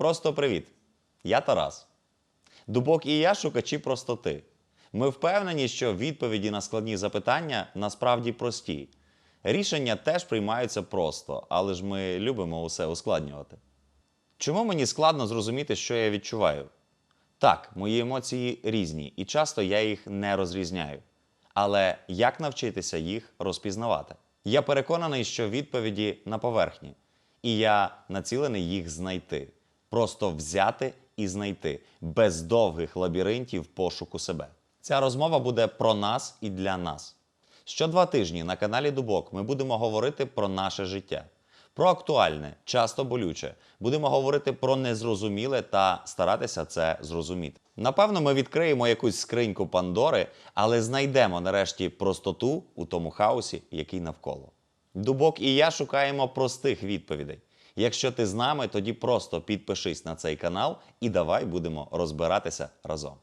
Просто привіт! Я Тарас. Дубок і я шукачі простоти. Ми впевнені, що відповіді на складні запитання насправді прості. Рішення теж приймаються просто, але ж ми любимо усе ускладнювати. Чому мені складно зрозуміти, що я відчуваю? Так, мої емоції різні, і часто я їх не розрізняю. Але як навчитися їх розпізнавати? Я переконаний, що відповіді на поверхні, і я націлений їх знайти. Просто взяти і знайти без довгих лабіринтів пошуку себе. Ця розмова буде про нас і для нас. Що два тижні на каналі Дубок ми будемо говорити про наше життя. Про актуальне, часто болюче. Будемо говорити про незрозуміле та старатися це зрозуміти. Напевно, ми відкриємо якусь скриньку Пандори, але знайдемо нарешті простоту у тому хаосі, який навколо. Дубок і я шукаємо простих відповідей. Якщо ти з нами, тоді просто підпишись на цей канал і давай будемо розбиратися разом.